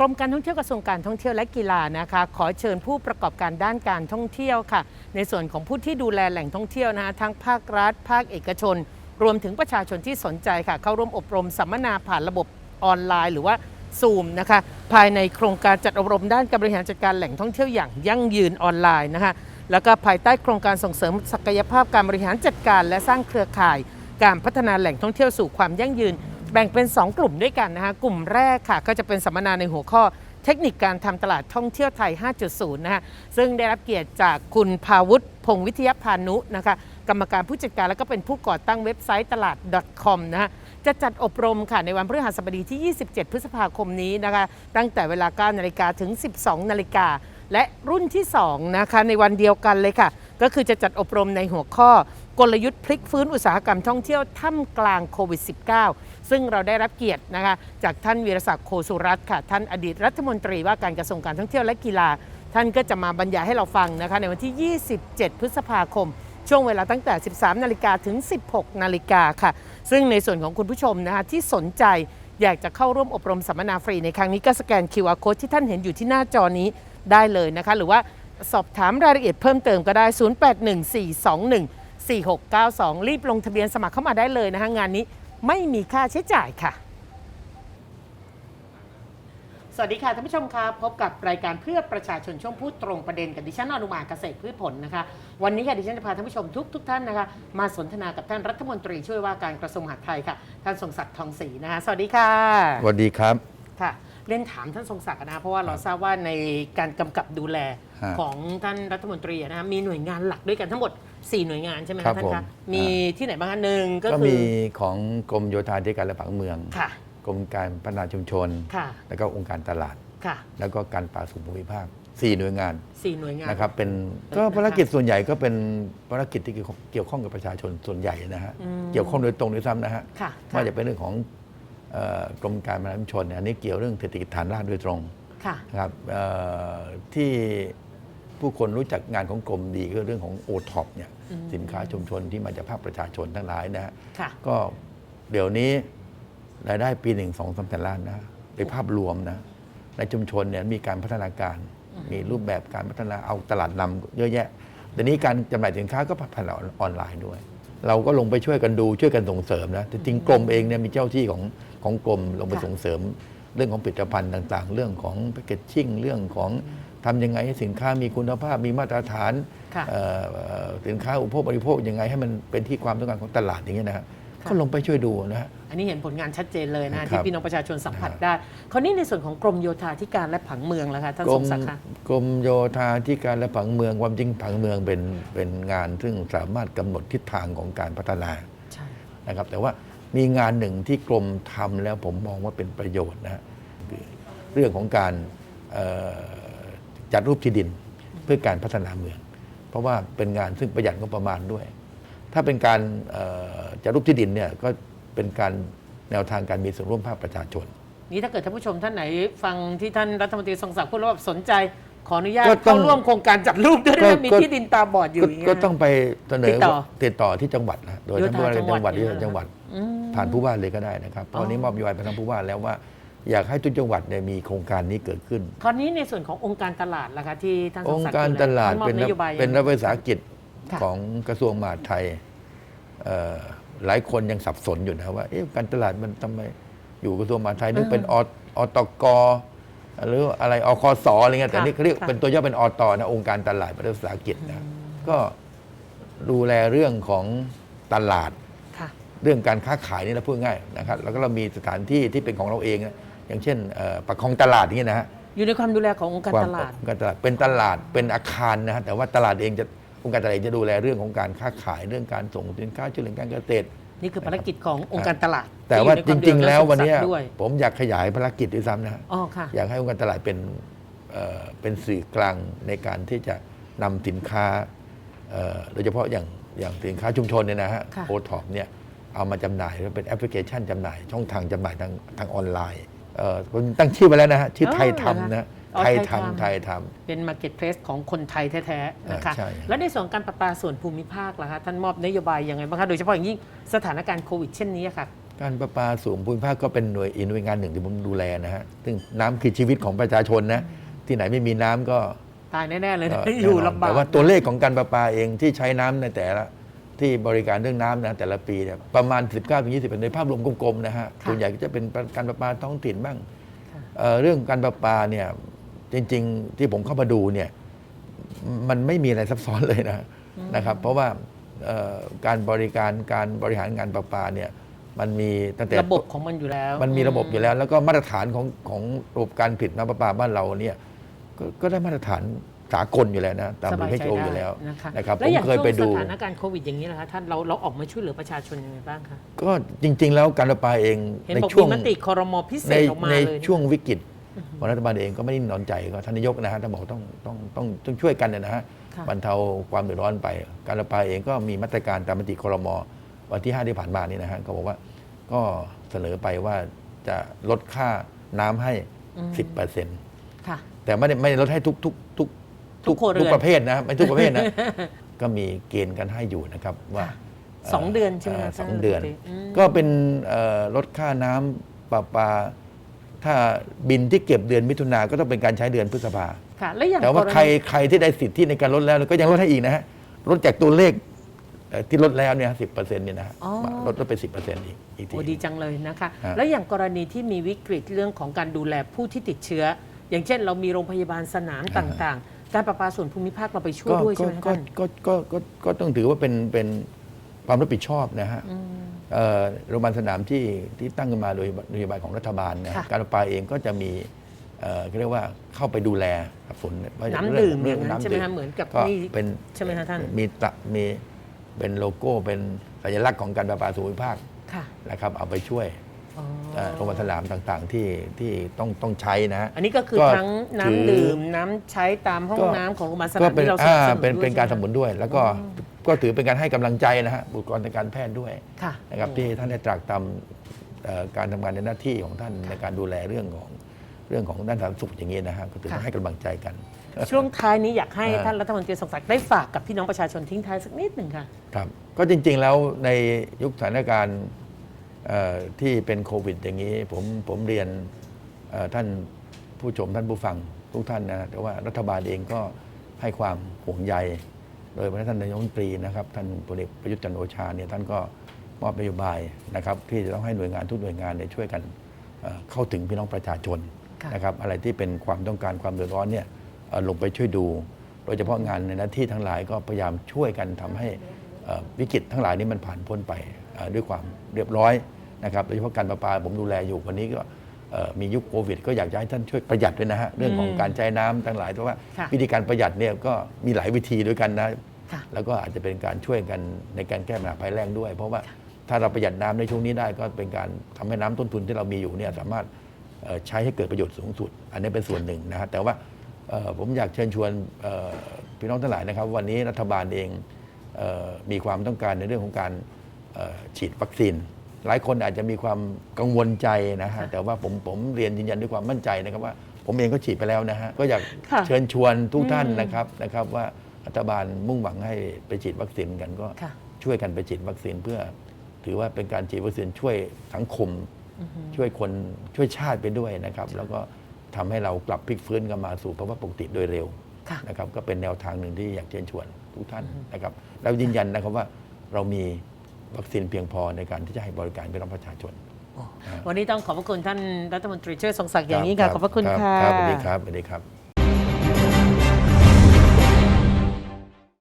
กรมการท่องเที่ยวกระทรวงการท่องเที่ยวและกีฬานะคะ ขอเชิญผู้ประกอบการด้านการท่องเที่ยวค่ะ ในส่วนของผู้ที่ดูแลแหล่งท่องเที่ยวนะคะทั้งภาครัฐ ภาคเอกชน รวมถึงประชาชนที่สนใจค่ะ เข้าร่วมอบรมสัมมนาผ่านระบบออนไลน์ หรือว่าซูมนะคะภายในโครงการจัดอบรมด้านการบริหารจัดการแหล่งท่องเที่ยวอย่างยั่งยืนออนไลน์นะคะแล้วก็ภายใต้โครงการส่งเสริมศักยภาพการบริหารจัดการ และสร้างเครือข่าย การพัฒนาแหล่งท่องเที่ยวสู่ความยั่งยืน แบ่งเป็น 2 กลุ่มด้วยกันนะคะกลุ่มแรกค่ะก็จะเป็นสัมมนาในหัวข้อเทคนิคการทำตลาดท่องเที่ยวไทย 5.0 นะคะซึ่งได้รับเกียรติจากคุณภาวุฒิพงศ์วิทยาพานุนะคะกรรมการผู้จัดการและก็เป็นผู้ก่อตั้งเว็บไซต์ตลาด .com นะคะจะจัดอบรมค่ะในวันพฤหัสบดีที่ 27 พฤษภาคมนี้นะคะตั้งแต่เวลา 9 นาฬิกาถึง 12 นาฬิกาและรุ่นที่2นะคะในวันเดียวกันเลยค่ะ ก็คือจะจัดอบรมในหัวข้อ กลยุทธ์พลิกฟื้นอุตสาหกรรมท่องเที่ยวท่ามกลางโควิด -19 ซึ่งเราได้รับเกียรตินะคะจากท่านวีรศักดิ์โคสุรัตน์ค่ะท่านอดีตรัฐมนตรีว่าการกระทรวงการท่องเที่ยวและกีฬา ท่านก็จะมาบรรยายให้เราฟังนะคะในวันที่ 27 พฤษภาคม ช่วงเวลาตั้งแต่ 13 นาฬิกาถึง 16 นาฬิกาค่ะ ซึ่งในส่วนของคุณผู้ชมนะคะที่สนใจอยากจะเข้าร่วมอบรมสัมมนาฟรีในครั้งนี้ก็สแกน QR code ที่ท่านเห็นอยู่ที่หน้าจอนี้ได้เลยนะคะ หรือว่าสอบถามรายละเอียดเพิ่มเติมก็ได้ 0814214692 รีบลงทะเบียนสมัครเข้ามาได้เลยนะคะงานนี้ไม่มีค่าใช้จ่ายค่ะ สวัสดีค่ะท่านผู้ชมคะพบกับรายการเพื่อประชาชนช่วงพูดตรงประเด็นกับดิฉันอนุมาเกษตรพืชผลนะคะ วันนี้ค่ะดิฉันจะพาท่านผู้ชมทุกทุกๆท่านนะคะ มาสนทนากับท่านรัฐมนตรีช่วยว่าการกระทรวงมหาดไทยค่ะ ท่านทรงศักดิ์ทองศรีนะคะสวัสดีค่ะสวัสดีครับค่ะเล่นถามท่านทรงศักดิ์นะเพราะว่าเราทราบว่าในการกำกับดูแลฮะของท่านรัฐมนตรีนะคะมีหน่วยงานหลักด้วยกันทั้งหมด 4 หน่วยงานใช่ไหมครัคะบท่านคะผมมีอ่ที่ไหนบ้างคะหนึ่งก็ก็คืมีอของกรมโยธาธิการและผังเมือง ค่ะกรมการพัฒนาชุมชน ค่ะแล้วก็องค์การตลาด ค่ะแล้วก็การป่าสูงภูมิภาคสี่หน่วยงานสี่หน่วยงาน นะครับเป็นเออก็นะคะภารกิจส่วนใหญ่ก็เป็นภารกิจที่เกี่ยวข้องกับประชาชนส่วนใหญ่นะฮะอืม เกี่ยวข้องโดยตรงด้วยซ้ำนะฮะ ค่ะว่าจะเป็นเรื่องของเอ่อกรมการพัฒนาชุมชนเนี่ยอันนี้เกี่ยวเรื่องเศรษฐกิจฐานรากโดยตรงค่ะ นะครับเอ่อที่ ผู้คนรู้จักงานของกรมดีก็เรื่องของโอท็อปเนี่ยอืมสินค้าชุมชนที่มาจากภาคประชาชนทั้งหลายนะฮะค่ะก็เดี๋ยวนี้รายได้ปีหนึ่งสองสามแสนล้านนะในภาพรวมนะในชุมชนเนี่ยมีการพัฒนาการ มีรูปแบบการพัฒนาเอาตลาดนำเยอะแยะแต่นี้การจำหน่ายสินค้าก็ผ่านออนไลน์ด้วย เราก็ลงไปช่วยกันดูช่วยกันส่งเสริมนะแต่จริงกรมเองเนี่ยมีเจ้าที่ของของกรมลงไปค่ะส่งเสริม เรื่องของผลิตภัณฑ์ต่าง ๆ เรื่องของแพคเกจจิ้งเรื่องของ ทำยังไงให้สินค้ามีคุณภาพมีมาตรฐานค่ะ เอ่อเอ่อสินค้าอุปโภคบริโภคยังไงให้มันเป็นที่ความต้องการของตลาดอย่างเงี้ยนะฮะค่ะ ก็ลงไปช่วยดูนะฮะ อันนี้เห็นผลงานชัดเจนเลยนะครัที่บพี่น้องประชาชนสัมผัสนะฮะได้ คราวนี้ในส่วนของกรมโยธาธิการและผังเมืองล่ะคะท่านกรทรมงศักดิ์คะ กรมโยธาธิการและผังเมืองความจริงผังเมืองเป็นเป็นงาน ซึ่งสามารถกำหนดทิศทางของการพัฒนา ใช่ นะครับแต่ว่ามีงานหนึ่งที่กรมทำแล้วผมมองว่าเป็นประโยชน์นะฮะคือเรื่องของการเอ่อ จัดรูปที่ดินเพื่อการพัฒนาเมือง เพราะว่าเป็นงานซึ่งประหยัดงบประมาณด้วย ถ้าเป็นการเอ่อจัดรูปที่ดินเนี่ยก็เป็นการแนวทางการมีส่วนร่วมภาคประชาชน นี่ถ้าเกิดท่านผู้ชมท่านไหนฟังที่ท่านรัฐมนตรีทรงศักดิ์พูดแล้วแบบสนใจขออนุญาตก็ต้อเข้างร่วมโครงการจัดรูปด้วยก็นะมีก็ที่ดินตาบอดอยู่ก็อย่างเงี้ยก็ต้องไปเสนติอดต่อติดต่อที่จังหวัดนะโดยโยท่านธาผู้ว่าราชการจังหวัดจัที่งหวัดจังหวัดอืมผ่านผู้ว่าเลยก็ได้นะครับเพอ๋อราะนี้มอบนโยบายไปทางผู้ว่าแล้วว่า อยากให้ทุกจังหวัดเนี่ยมีโครงการนี้เกิดขึ้น คราวนี้ในส่วนขององค์การตลาดล่ะคะที่ท่านทอรงงศักค์ดิ์การดูแตลาดท่มอบเป็นนโยบายเป็นรัฐวิสาหกิจค่ะของกระทรวงมหาดไทยเอ่อหลายคนยังสับสนอยู่นะว่าเอ๊ะการตลาดมันทำไมอยู่กระทรวงมหาดไทยนึกเป็นออตกหรืออะไรอคสอะไรเงี้ยแต่นี่เขาเรียกเป็นตัวย่อเป็นอตนะองค์การตลาดเป็นรัฐวิสาหกิจนะก็ดูแลเรื่องของตลาดค่ะเรื่องการค้าขายนี่เราพูดง่ายนะครับ แล้วก็เรามีสถานที่ที่เป็นของเราเองนะ อย่างเช่นเอ่อประคองตลาดอย่างนี้ยนะฮะอยู่ในความดูแลขององค์การควมตลาดองค์การตลาดเป็นตลาดเป็นอาคารนะฮะแต่ว่าตลาดเองจะองค์การตลาดเองจะดูแลเรื่องของการค้าขายเรื่องการส่งสินค้าช่วยเหลือการเกษตรนี่คือภารกิจขององค์การตลาด แต่ว่าที่จอยู่ในคมริง ๆ แล้ววันเนี้ยดูแลด้วยผมอยากขยายภารกิจด้วยซ้ำนะฮะอ๋อค่ะอยากให้องค์การตลาดเป็นเอ่อเป็นสื่อกลางในการที่จะนำสินค้าเอ่อโดยเฉพาะอย่างอย่างสินค้าชุมชนเนี่ยนะฮะค่ะโอท็อปเนี่ยเอามาจำหน่ายแล้วเป็นแอปพลิเคชันจำหน่าย ช่องทางจำหน่ายทางทางออนไลน์เอ่อ ผมตั้งชื่อไปแล้วนะฮะชื่อไทยทำนะอ๋อไทยไทยทำทำไทยทำเป็น Marketplace ของคนไทยแท้ๆนะคะอ่าใช่แล้วในส่วนการประปาส่วนภูมิภาคล่ะคะท่านมอบนโยบายยังไงบ้างคะโดยเฉพาะอย่างยิ่งสถานการณ์โควิดเช่นนี้ค่ะการประปาส่วนภูมิภาคก็เป็นหน่วยอีกหน่วยงานหนึ่งที่ผมดูแลนะฮะซึ่งน้ำคือชีวิตของประชาชนนะที่ไหนไม่มีน้ำก็ตายแน่ๆเลยก็นะแน่นนอยู่ลำบากแต่ว่าตัวเลขของการประปาเองที่ใช้น้ำในแต่ละ ที่บริการเรื่องน้ำนะแต่ละปีเนี่ยประมาณ 19-20%ในภาพรวมกลมๆนะฮะค่ะส่วนใหญ่ก็จะเป็นการประปาท้องถิ่นบ้างค่ะเอ่อเรื่องการประปาเนี่ยจริง ๆ ที่ผมเข้ามาดูเนี่ยมันไม่มีอะไรซับซ้อนเลยนะนะครับ เพราะว่าเอ่อการบริการการบริหารงานประปาเนี่ยมันมีตั้งแต่ระบบของมันอยู่แล้ว มันมีระบบอยู่แล้ว แล้วก็มาตรฐานของของระบบการผลิตน้ำประปาบ้านเราเนี่ยกก็ได้มาตรฐาน สากลอยู่แล้วนะตาม สบายใจ WHO ได้อยู่แล้วนะคะนะครับแล้ผวมอย่างเคยไปช่วดูงสถานการณ์โควิดอย่างนี้นะคะท่านเราเราออกมาช่วยเหลือประชาชนยังไงบ้างคะก็จริง ๆ แล้วการประปาเองเห็นในบอกช่วมีง มติคอรมอพิเศในษออกมาในเลยช่วงวิกฤตของรัฐบาลเองก็ไม่ได้นอนใจก็ท่านนายกนะฮะท่านบอกต้องต้องต้องต้องช่วยกันนะฮะค่ะบรรเทาความเดือดร้อนไป การประปาเองก็มีมาตรการตามมติคอรมอวันที่ 5 ที่ผ่านมานี่นะฮะก็บอกว่าก็เสนอไปว่าจะลดค่าน้ำให้10%เค่ะ แต่ไม่ได้ไม่ได้ลดให้ทุกทุกทุก ทุกครัวเรือน ทุกประเภทนะไม่ทุกประเภทนะ ก็มีเกณฑ์กันให้อยู่นะครับว่าสองเดือนใช่ไหมคะสองเดือนท่านรัฐมนตรีอืมก็เป็นเอ่อลดค่าน้ำประปา ถ้าบินที่เก็บเดือนมิถุนาก็ต้องเป็นการใช้เดือนพฤษภา ค่ะแล้วอย่างแต่ว่ากณีใครใครที่ได้สิทธิในการลดแล้ว ก็ยังลดให้อีกนะฮะลดจากตัวเลขเอ่อที่ลดแล้วเนี่ยสิบเปอร์เซ็นต์เนี่ยนะฮะอ๋อ ลดลดไปสิบเปอร์เซ็นต์อีกอีกที โอ้ดีจังเลยนะคะ ฮะ แล้วอย่างกรณีที่มีวิกฤตเรื่องของการดูแลผู้ที่ติดเชื้อ อย่างเช่น เรามีโรงพยาบาลสนามต่างๆ การประปาส่วนภูมิภาคเราไปช่วยด้วยใช่ไหมคะก็ท่านก็ก็ก็ก็ต้องถือว่าเป็นเป็นความรับผิดชอบนะฮะอืม เอ่อโรงพยาบาลสนามที่ที่ตั้งขึ้นมาโดยนโยบายของรัฐบาลนะค่ะการประปาเองก็จะมีเอ่อเรียกว่าเข้าไปดูแลสับสนว่าน้ำดื่มเรื่อย่างนั้นใช่ไหมคะเหมือนกับก็นี่เป็นใช่ไหมคะท่าน มีตะมีเป็นโลโก้เป็นสัญลักษณ์ของการประปาส่วนภูมิภาค ค่ะ นะครับเอาไปช่วย อ๋อเอ่อโรงพยาบาลสนามต่างๆที่ที่ต้องต้องใช้นะฮะ อันนี้ก็คือก็ทั้งถือน้ำดื่มน้ำใช้ตามห้องก็ น้ำของโรงพยาบาลสก็นามเป็นที่เราสนัอ่าบสนุนเป็นด้วยเป็นการสใช่นับไหสนุนด้วย แล้วก็ก็ถือเป็นการให้กำลังใจนะฮะบุคลากรทางการแพทย์ด้วยค่ะนะครับที่ท่านได้ตรากตำเอ่อการทำงานในหน้าที่ของท่านในการดูแลเรื่องของเรื่องของด้านสาธารณสุขอย่างนี้นะฮะก็ถือว่าค่ะให้กำลังใจกัน ช่วงท้ายนี้อยากให้เอ่อท่านรัฐมนตรีสมศักดิ์ได้ฝากกับพี่น้องประชาชนทิ้งท้ายสักนิดหนึ่งค่ะ ครับก็จริงๆแล้วในยุคสถานการณ์เอ่อ ที่เป็นโควิดอย่างนี้ผมผมเรียนเอ่อท่านผู้ชมท่านผู้ฟังทุกท่านนะแต่ว่ารัฐบาลเองก็ให้ความห่วงใย โดยพระท่านนายกรัฐมนตรีนะครับท่านพลเอกประยุทธ์จันทร์โอชาเนี่ยท่านก็มอบนโยบายนะครับ ที่จะต้องให้หน่วยงานทุกหน่วยงานเนี่ยช่วยกันเอ่อเข้าถึงพี่น้องประชาชนค่ะนะครับ อะไรที่เป็นความต้องการความเดือดร้อนเนี่ยเอ่อลงไปช่วยดู โดยเฉพาะงานในหน้าที่ทั้งหลายก็พยายามช่วยกันทำให้เอ่อวิกฤตทั้งหลายนี้มันผ่านพ้นไปเอ่อ ด้วยความเรียบร้อยนะครับโดยเฉพาะการประปาผมดูแลอยู่วันนี้ก็เอ่อมียุคโควิด ก็อยากจะให้ท่านช่วยประหยัดด้วยนะฮะเรื่องของการใช้น้ำทั้งหลายเพราะว่าค่ะวิธีการประหยัดเนี่ยก็มีหลายวิธีด้วยกันนะค่ะแล้วก็อาจจะเป็นการช่วยกันในการแก้ปัญหาภัยแล้งด้วย เพราะว่าถ้าเราประหยัดน้ำในช่วงนี้ได้ก็เป็นการทำให้น้ำต้นทุนที่เรามีอยู่เนี่ยสามารถเอ่อใช้ให้เกิดประโยชน์สูงสุด อันนี้เป็นส่วนหนึ่งนะฮะแต่ว่าเอ่อผมอยากเชิญชวนเอ่อพี่น้องทั้งหลายนะครับ วันนี้รัฐบาลเองเอ่อมีความต้องการในเรื่องของการเอ่อ ฉีดวัคซีน หลายคนอาจจะมีความกังวลใจนะฮะแต่ว่าผมผมเรียนยืนยันด้วยความมั่นใจนะครับว่า ผมเองก็ฉีดไปแล้วนะฮะก็อยากค่ะเชิญชวนทุกท่านอืมนะครับนะครับ ว่ารัฐบาลมุ่งหวังให้ไปฉีดวัคซีนกันก็ค่ะ ช่วยกันไปฉีดวัคซีนเพื่อ ถือว่าเป็นการฉีดวัคซีนช่วยสังคมช่วยคนช่วยชาติไปด้วยนะครับ แล้วก็ทำให้เรากลับพลิกฟื้นกลับมาสู่ภาวะปกติโดยเร็วค่ะ นะครับ ก็เป็นแนวทางหนึ่งที่อยากเชิญชวนทุกท่านนะครับแล้วยืนยันนะครับว่าเรามี วัคซีนเพียงพอในการที่จะให้บริการพี่น้องประชาชน วันนี้ต้องขอบพระคุณท่านรัฐมนตรีช่วยทรงศักดิ์อย่างนี้ค่ะ ขอบพระคุณรับค่ะ ครับสวัสดีครับสวัสดีครับ